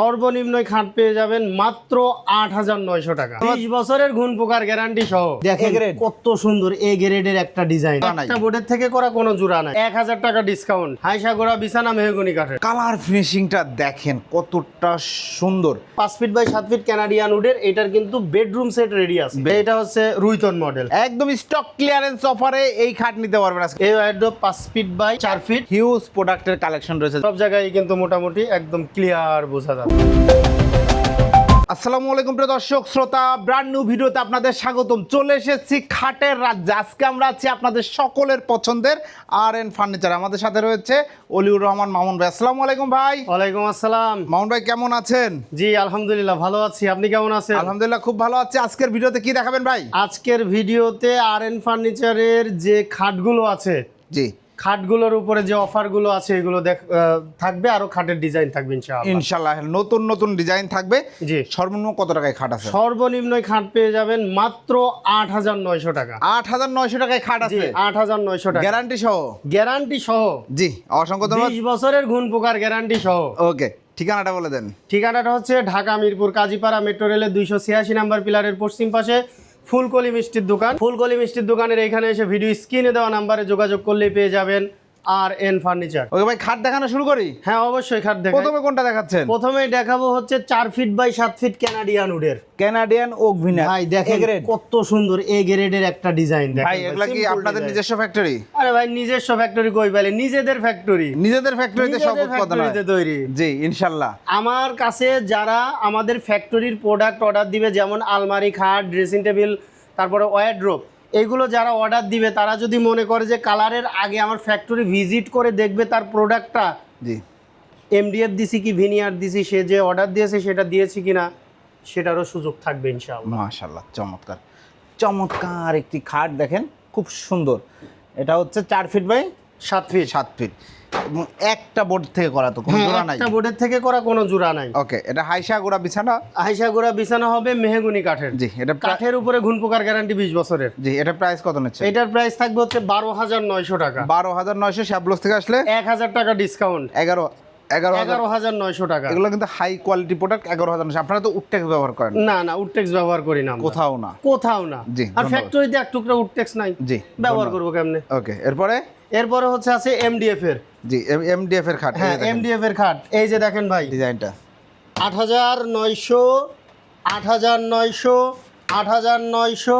সর্বনিম্ন খাট পেয়ে যাবেন মাত্র আট হাজার নয়শো টাকা। বিশ বছরের ঘুন পোকার গ্যারান্টি সহ। দেখেন। কত সুন্দর এ গ্রেডের একটা ডিজাইন একটা বোর্ডের থেকে করা কোনো জোড়া নাই। এক হাজার টাকা ডিসকাউন্ট হাইসা গোড়া বিছানা মেহগুনি কাঠের। কালার ফিনিশিংটা দেখেন কতটা সুন্দর। পাঁচ ফিট বাই সাত ফিট ক্যানাডিয়ান উডের এটার কিন্তু বেডরুম সেট রেডি আছে। এটা হচ্ছে রুইতন মডেল একদম স্টক ক্লিয়ারেন্স অফারে এই খাট নিতে পারবেন আজকে। এই ওয়ার্ড্রোব পাঁচ ফিট বাই চার ফিট হিউজ প্রোডাক্টের কালেকশন রয়েছে। সব জায়গায় কিন্তু মোটামুটি একদম ক্লিয়ার বোঝা যাবে আসসালামু আলাইকুম প্রিয় দর্শক শ্রোতা ব্র্যান্ড নিউ ভিডিওতে আপনাদের স্বাগতম। চলে এসেছি খাটের রাজ্যে। আজকে আমরা আছি আপনাদের সকলের পছন্দের আর এন ফার্নিচার আমাদের সাথে রয়েছে অলিউর রহমান মামুন ভাই। আসসালামু আলাইকুম ভাই। ওয়ালাইকুম আসসালাম। মামুন ভাই কেমন আছেন? জি আলহামদুলিল্লাহ ভালো আছি। আপনি কেমন আছেন? আলহামদুলিল্লাহ খুব ভালো আছে। আজকের ভিডিওতে কি দেখাবেন ভাই? আজকের ভিডিওতে আর এন ফার্নিচারের যে খাটগুলো আছে জি। খাটগুলোর উপরে যে অফারগুলো আছে এগুলো দেখ থাকবে আরও খাটের ডিজাইন থাকবে ইনশাআল্লাহ। ইনশাল্লাহ নতুন নতুন ডিজাইন থাকবে। জি। সর্বনিম্ন কত টাকায় খাট আছে? সর্বনিম্ন খাট পেয়ে যাবেন মাত্র আট হাজার নয়শো টাকা। আট হাজার নয়শো টাকায় খাট আছে? আট হাজার নয়শো টাকা। গ্যারান্টি সহ? গ্যারান্টি সহ। জি অসংখ্য ধন্যবাদ। বিশ বছরের ঘুন পোকার গ্যারান্টি সহ। ওকে ঠিকানাটা বলে দেন। ঠিকানাটা হচ্ছে ঢাকা মিরপুর কাজীপাড়া মেট্রো রেলের দুইশো ছিয়াশি নাম্বার পিলারের পশ্চিম পাশে। ফুলকলি মিষ্টির দোকান। ফুলকলি মিষ্টির দোকানের এখানে এসে ভিডিও স্ক্রিনে দেওয়া নাম্বারে যোগাযোগ করলেই পেয়ে যাবেন। আর এন ফার্নিচার ওকে ভাই খাট দেখানো শুরু করি? হ্যাঁ অবশ্যই খাট দেখাই। প্রথমে কোনটা দেখাচ্ছেন? প্রথমেই দেখাবো হচ্ছে চার ফিট বাই সাত ফিট ক্যানাডিয়ান উডের ক্যানাডিয়ান ওক ভিনার ভাই দেখেন কত সুন্দর এ গ্রেডের একটা ডিজাইন ভাই এগুলা কি আপনাদের নিজস্ব ফ্যাক্টরি আরে ভাই নিজস্ব ফ্যাক্টরি কই পেলে নিজেদের ফ্যাক্টরি নিজেদের ফ্যাক্টরিতে সব উৎপাদন হয়। তৈরি। জি ইনশাল্লাহ। আমার কাছে যারা আমাদের ফ্যাক্টরির প্রোডাক্ট অর্ডার দিবে যেমন আলমারি খাট ড্রেসিং টেবিল তারপরে ওয়ারড্রোপ এগুলো যারা অর্ডার দিবে তারা যদি মনে করে যে কালারের আগে আমার ফ্যাক্টরি ভিজিট করে দেখবে তার প্রোডাক্টটা জি। এমডিএফ দিছি কি ভিনিয়ার দিছি সে যে অর্ডার দিয়েছে সেটা দিয়েছি কিনা সেটারও সুযোগ থাকবে ইনশাআল্লাহ। মাশাল্লাহ চমৎকার। চমৎকার একটি খাট দেখেন খুব সুন্দর। এটা হচ্ছে চার ফিট বাই সাত ফিট। সাত ফিট। একটা বোর্ড থেকে করা তো কোনো হ্যাঁ জোড়া নাই। একটা বোর্ডের থেকে করা কোনো জোড়া নাই। ওকে এটা হাইসা গোড়া বিছানা? হাইসা গোড়া বিছানা হবে মেহগুনি কাঠের। জি এটা কাঠের উপরে ঘুন পোকার গ্যারান্টি বিশ বছরের। জি এটা প্রাইস কত নিচ্ছে? এটার প্রাইস থাকবে হচ্ছে বারো হাজার নয়শো টাকা। বারো হাজার নয়শো শ্যাবলস থেকে আসলে? এক হাজার টাকা ডিসকাউন্ট এগারো এগারো এগারো হাজার নয়শো টাকা। এগুলো কিন্তু হাই কোয়ালিটি প্রোডাক্ট এগারো হাজার নয়শো। আপনারা তো উটটেক্স ব্যবহার করেন। না না উডটেক্স ব্যবহার করি না কোথাও না। কোথাও না। জি, আর। ফ্যাক্টরিতে এক টুকরা উডটেক্স নাই। জি ব্যবহার করব কেমনে? ওকে এরপরে? এরপরে হচ্ছে আছে এমডিএফ এর। জি এমডিএফ এর খাট হ্যাঁ এমডিএফ এর খাট। এই যে দেখেন ভাই। ডিজাইনটা। আট হাজার নয়শো আট হাজার নয়শো আট হাজার নয়শো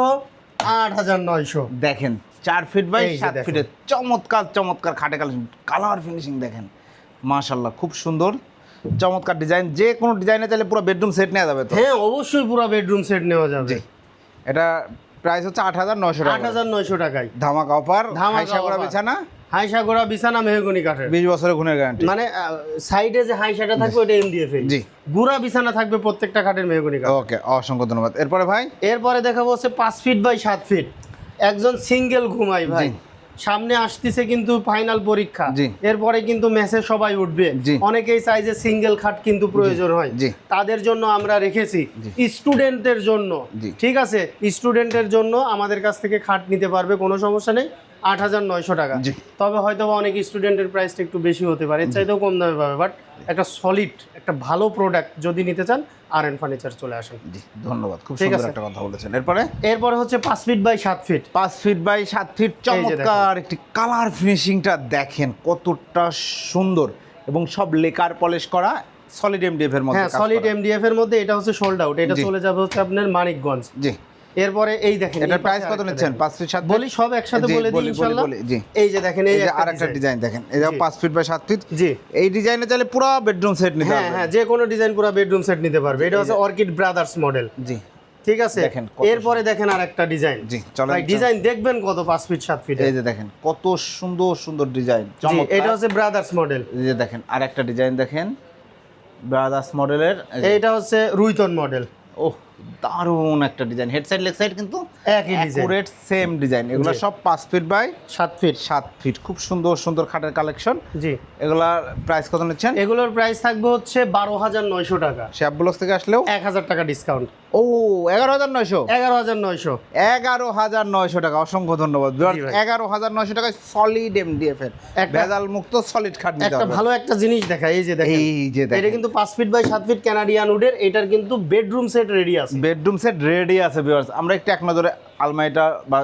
আট হাজার নয়শো। দেখেন চার ফিট বাই সাত ফিটের চমৎকার চমৎকার খাটে কালার ফিনিশিং দেখেন। মাশাল্লাহ খুব সুন্দর। চমৎকার ডিজাইন যে কোনো ডিজাইনে চাইলে পুরো বেডরুম সেট নেওয়া যাবে তো? হ্যাঁ অবশ্যই পুরো বেডরুম সেট নেওয়া যাবে। এটা প্রাইস হচ্ছে আট হাজার নয়শো আট হাজার নয়শো টাকায়। ধামাকা অফার হাইসা করা বিছানা? হাইসা গোড়া বিছানা মেহগুনি কাঠের। বিশ বছরের গুণের গ্যারান্টি মানে সাইডে যে হাইসাটা থাকবে ওটা এমডিএফ জি। গুড়া বিছানা থাকবে প্রত্যেকটা কাঠের মেহগুনি কাঠ। ওকে অসংখ্য ধন্যবাদ। এরপরে ভাই? এরপরে দেখাবো হচ্ছে পাঁচ ফিট বাই সাত ফিট একজন সিঙ্গেল ঘুমাই ভাই। সামনে আসতেছে কিন্তু ফাইনাল পরীক্ষা। এরপরে কিন্তু ম্যাচে সবাই উঠবে। অনেকেই চাই যে সিঙ্গেল খাট কিন্তু প্রয়োজন হয়। তাদের জন্য আমরা রেখেছি। স্টুডেন্টদের জন্য। ঠিক আছে? স্টুডেন্টের জন্য আমাদের কাছ থেকে খাট নিতে পারবে কোনো সমস্যা নেই। আট হাজার নয়শো টাকা। তবে হয়তো অনেক স্টুডেন্টের প্রাইসটা একটু বেশি হতে পারে এর চাইতেও কম দামে পাবে বাট একটা সলিড একটা ভালো প্রোডাক্ট যদি নিতে চান আর এন ফার্নিচার চলে আসেন। জি ধন্যবাদ খুব সুন্দর একটা কথা বলেছেন। এরপরে? এরপরে হচ্ছে পাঁচ ফিট বাই সাত ফিট পাঁচ ফিট বাই সাত ফিট। চমৎকার একটি কালার ফিনিশিংটা দেখেন কতটা সুন্দর এবং সব লেকার পলিশ করা সলিড এমডিএফ এর মধ্যে হ্যাঁ সলিড। এমডিএফ এর মধ্যে এটা হচ্ছে সোল্ড আউট এটা চলে যাবে হচ্ছে আপনার মানিকগঞ্জ। জি। এরপরে এই দেখেন এই প্রাইস কত নিচ্ছেন? দেখেন। পাঁচ ফিট সাত বলি সব একসাথে বলে দিই ইনশাআল্লাহ। এই যে দেখেন এই যে একটা আরেকটা ডিজাইন দেখেন। জি। পাঁচ ফিট বাই সাত ফিট জি। এই ডিজাইনে চাইলে পুরো বেডরুম সেট নিতে হ্যাঁ হ্যাঁ যে কোনো ডিজাইন পুরো বেডরুম সেট নিতে পারবে। এটা হচ্ছে অর্কিড ব্রাদার্স মডেল জি। ঠিক আছে? দেখেন এরপরে দেখেন আরেকটা ডিজাইন জি, চলেন, ভাই ডিজাইন দেখবেন কত পাঁচ ফিট সাত ফিট? এই যে দেখেন কত সুন্দর সুন্দর ডিজাইন এটা হচ্ছে ব্রাদার্স মডেল এই যে দেখেন আরেকটা ডিজাইন দেখেন। ব্রাদার্স মডেলের এইটা হচ্ছে রুইতন মডেল ওহ দারুণ একটা design head side leg side কিন্তু একই ডিজাইন সেম ডিজাইন এগুলো সব পাঁচ ফিট বাই সাত ফিট সাত ফিট খুব সুন্দর সুন্দর খাটের কালেকশন জি। এগুলার প্রাইস কত নিচ্ছেন? এগুলোর প্রাইস থাকবে হচ্ছে বারো হাজার নয়শো টাকা। শ্যাপ ব্লক থেকে আসলেও? এক হাজার টাকা ডিসকাউন্ট ও এগারো হাজার নয়শো? এগারো হাজার নয়শো। এগারো হাজার নয়শো টাকা অসংখ্য ধন্যবাদ। এগারো হাজার নয়শো টাকায় সলিড এমডিএফ এর। একটা- ভেজাল মুক্ত সলিড খাট একটা ভালো একটা জিনিস দেখায় এই যে দেখেন। এই যে এটা কিন্তু পাঁচ ফিট বাই সাত ফিট ক্যানাডিয়ান উডের এটার কিন্তু বেডরুম সেট রেডি আছে। বেডরুম সেট রেডি আছে ভিউয়ার্স আমরা একটু এক নজরে আলমারিটা বা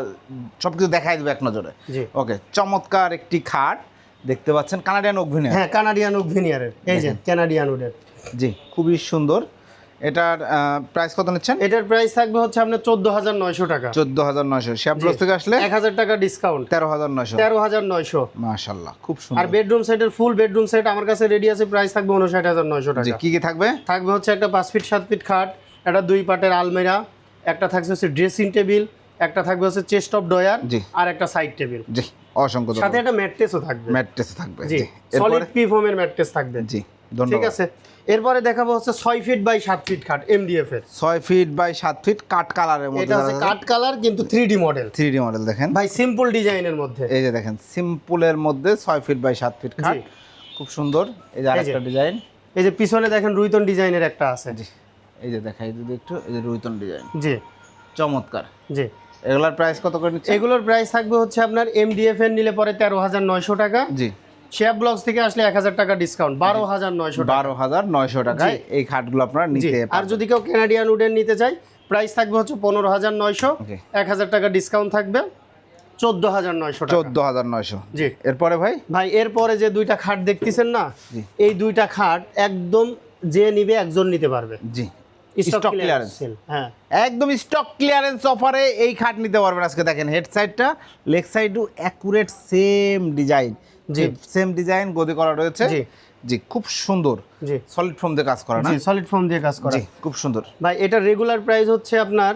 সব কিছু দেখাই দেবো এক নজরে। জি। ওকে চমৎকার একটি খাট দেখতে পাচ্ছেন কানাডিয়ান অভিনয় হ্যাঁ কানাডিয়ান উড এই যে কানাডিয়ান উডের জি খুবই সুন্দর। এটার প্রাইস কত নিচ্ছেন? এটার প্রাইস থাকবে হচ্ছে আপনার চোদ্দ হাজার নয়শো টাকা। চোদ্দ হাজার নয়শো। শ্যাপব্লস থেকে আসলে? এক হাজার টাকা ডিসকাউন্ট তেরো হাজার নয়শো। তেরো হাজার নয়শো। মাশাল্লাহ খুব সুন্দর। আর বেডরুম সেটের ফুল বেডরুম সেট আমার কাছে রেডি আছে প্রাইস থাকবে উনষাট হাজার নয়শো টাকা। কি কি থাকবে? থাকবে হচ্ছে একটা পাঁচ ফিট সাত ফিট খাট। একটা দুই পাটের আলমেরা একটা থাকছে হচ্ছে ড্রেসিং টেবিল একটা থাকবে হচ্ছে চেস্ট অফ ডয়ার জি। আর একটা সাইড টেবিল জি অসংখ্য সাথে ধন্যবাদ একটা ম্যাট্রেসও থাকবে। ম্যাট্রেস থাকবে জি সলিড পি ফোমের ম্যাট্রেস থাকবে। জি ঠিক আছে। এরপরে দেখাবো হচ্ছে ছয় ফিট বাই সাত ফিট খাট এমডিএফ এর। ছয় ফিট বাই সাত ফিট কাট কালারের মধ্যে এটা হচ্ছে কাট কালার কিন্তু three D model three D model দেখেন। ভাই সিম্পল ডিজাইনের মধ্যে। এই যে দেখেন সিম্পলের মধ্যে ছয় ফিট বাই সাত ফিট খাট খুব সুন্দর। এই যে এই যে। আরেকটা ডিজাইন এই যে পিছনে দেখেন রুইতন ডিজাইনের একটা আছে। জি। এই যে দেখাই যদি একটু এই যে রুইতন ডিজাইন জি। চমৎকার। জি। এগুলোর প্রাইস কত করে নিচ্ছে এগুলোর প্রাইস থাকবে হচ্ছে আপনার এমডিএফ এর নিলে পরে তেরো হাজার নয়শো টাকা। জি। শেয়ার ব্লগস থেকে আসলে এক হাজার টাকা ডিসকাউন্ট বারো হাজার নয়শো টাকা। বারো হাজার নয়শো টাকায় এই খাটগুলো আপনারা নিতে আর যদি কেউ ক্যানাডিয়ান উডেন নিতে চাই প্রাইস থাকবে হচ্ছে পনেরো হাজার নয়শো এক হাজার টাকা ডিসকাউন্ট থাকবে চোদ্দ হাজার নয়শো চোদ্দ হাজার নয়শো। জি। এরপরে ভাই? ভাই এরপরে যে দুইটা খাট দেখতেছেন না। এই দুইটা খাট একদম যে নিবে একজন নিতে পারবে। জি। স্টক ক্লিয়ারেন্স হ্যাঁ। একদম স্টক ক্লিয়ারেন্স অফারে এই খাট নিতে পারবেন আজকে দেখেন হেড সাইডটা লেগ সাইডও অ্যাকুরেট সেম ডিজাইন জি। সেম ডিজাইন গদি করা রয়েছে। জি। জি খুব সুন্দর। জি। সলিড ফোম দিয়ে কাজ করা না? জি সলিড ফোম দিয়ে কাজ করা। জি খুব সুন্দর। ভাই এটা রেগুলার প্রাইস হচ্ছে আপনার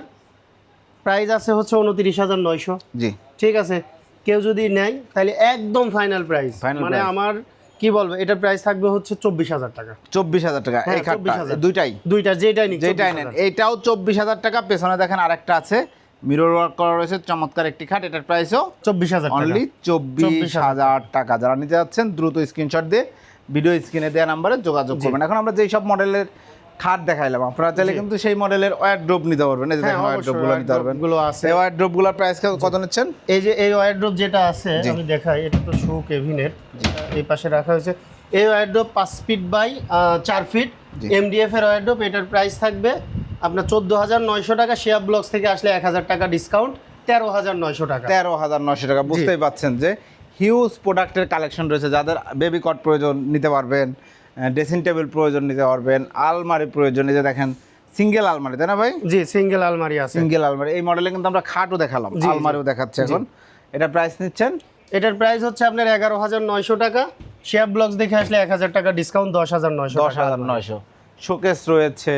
প্রাইস আছে হচ্ছে উনত্রিশ হাজার নয়শো। জি। ঠিক আছে? কেউ যদি নেয় তাহলে একদম ফাইনাল প্রাইস মানে আমার কি বলব এটার প্রাইস থাকবে হচ্ছে চব্বিশ হাজার টাকা। চব্বিশ হাজার টাকা হ্যাঁ, এই খাটটা দুইটাই? দুইটা যেটাই নিক যেটাই নেন। এটাও চব্বিশ হাজার টাকা পেছনে দেখেন আরেকটা আছে। মিরর ওয়ার্ক করা রয়েছে চমৎকার একটি খাট এটার প্রাইসও চব্বিশ হাজার অনলি চব্বিশ হাজার টাকা। যারা নিতে যাচ্ছেন দ্রুত স্ক্রিনশট দিয়ে ভিডিও স্ক্রিনে দেওয়া নাম্বারে যোগাযোগ করবেন। এখন আমরা যেই সব মডেলের খাট দেখাইলাম আপনারা চাইলে কিন্তু সেই মডেলের ওয়ার ড্রপ নিতে পারবেন। এই যে হ্যাঁ, দেখেন ওয়ারগুলো নিতে পারবেন। গুলো আছে। এই ওয়ারগুলোর প্রাইস কত নিচ্ছেন? এই যে এই ওয়ারড্রপ যেটা আছে আমি দেখাই এটা তো শু কেভিনের এই পাশে রাখা হয়েছে। এই ওয়ারড্রপ পাঁচ ফিট বাই চার ফিট। এমডিএফ এর ওয়ারড্রপ এটার প্রাইস থাকবে আপনার চোদ্দ হাজার নয়শো টাকা। শেয়ার ব্লগস থেকে আসলে এক হাজার টাকা ডিসকাউন্ট তেরো হাজার নয়শো টাকা। তেরো হাজার নশো টাকা। বুঝতেই পাচ্ছেন যে হিউজ প্রোডাক্টের কালেকশন রয়েছে। যাদের বেবি কট প্রয়োজন নিতে পারবেন ড্রেসিং টেবিল প্রয়োজন নিতে পারবেন আলমারি প্রয়োজন। এই যে দেখেন সিঙ্গেল আলমারি তাই না ভাই? জি সিঙ্গেল আলমারি আছে। সিঙ্গেল আলমারি। এই মডেলে কিন্তু আমরা খাটও দেখালাম। আলমারিও দেখাচ্ছে এখন। এটা প্রাইস নিচ্ছেন এটার প্রাইস হচ্ছে আপনার এগারো হাজার নয়শো টাকা। শেয়ার ব্লক দেখে আসলে এক হাজার টাকা ডিসকাউন্ট দশ হাজার নয়শো দশ হাজার নয়শো। শোকেস রয়েছে।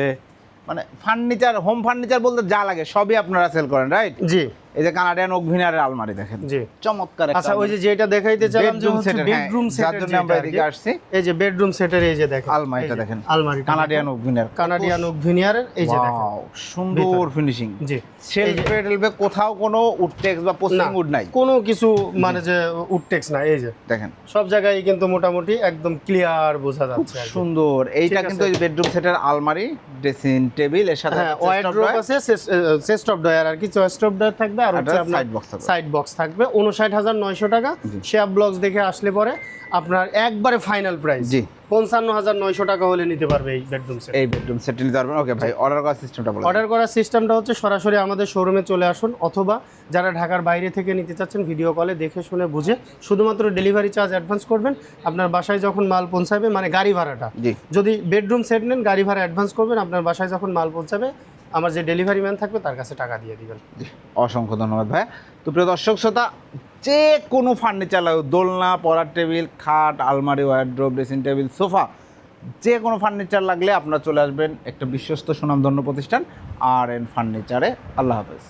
মানে ফার্নিচার হোম ফার্নিচার বলতে যা লাগে সবই আপনারা সেল করেন রাইট জি। এই যে কানাডিয়ান ওভিনারের আলমারি দেখেন। জি। চমৎকার আচ্ছা ওই যে যেটা দেখাইতে চাইলাম যে হচ্ছে বেডরুম হ্যাঁ, যার সেটের জন্য আমরা এদিকে আসছি। এই যে বেডরুম সেটের এই যে দেখেন। আলমারিটা দেখেন। আলমারি কানাডিয়ান ওভিনার কানাডিয়ান এই যে দেখেন। সুন্দর ফিনিশিং জি। শেলফে টেলফে কোথাও কোনো উডটেক্স বা পোস্টিং উড নাই। কোনো কিছু মানে যে উডটেক্স না এই যে। দেখেন। সব জায়গায় কিন্তু মোটামুটি একদম ক্লিয়ার বোঝা যাচ্ছে সুন্দর। এইটা কিন্তু বেডরুম সেটের আলমারি ড্রেসিং টেবিলের সাথে হ্যাঁ ওয়াইড্রোপ আছে চেস্ট অফ ডয়ার আর কি চেস্ট অফ ডয়ার থাকবে। আর হচ্ছে আপনার সাইড বক্স থাকবে। সাইড বক্স থাকবে। উনষাট হাজার নয়শো টাকা। শেয়ার ব্লগস দেখে আসলে পরে আপনার একবারে ফাইনাল প্রাইস জি। পঞ্চান্ন হাজার নয়শো টাকা হলে নিতে পারবে এই বেডরুম সেট এই বেডরুম সেট নিতে পারবেন। ওকে ভাই অর্ডার করার সিস্টেমটা বলে অর্ডার করার সিস্টেমটা হচ্ছে সরাসরি আমাদের শোরুমে চলে আসুন অথবা যারা ঢাকার বাইরে থেকে নিতে চাচ্ছেন ভিডিও কলে দেখে শুনে বুঝে শুধুমাত্র ডেলিভারি চার্জ অ্যাডভান্স করবেন। আপনার বাসায় যখন মাল পৌঁছাবে মানে গাড়ি ভাড়াটা। জি। যদি বেডরুম সেট নেন গাড়ি ভাড়া অ্যাডভান্স করবেন আপনার বাসায় যখন মাল পৌঁছাবে আমার যে ডেলিভারি ম্যান থাকবে, তার কাছে টাকা দিয়ে দিবেন। অসংখ্য ধন্যবাদ ভাই তো প্রিয় দর্শক, শ্রোতা, যে কোনো ফার্নিচার লাগবে দোলনা, পড়ার টেবিল, খাট, আলমারি ওয়ার্ড্রোব ড্রেসিং টেবিল সোফা যে কোনো ফার্নিচার লাগলে আপনারা চলে আসবেন একটা বিশ্বস্ত সুনামধন্য প্রতিষ্ঠান আর এন ফার্নিচারে আল্লাহ হাফেজ।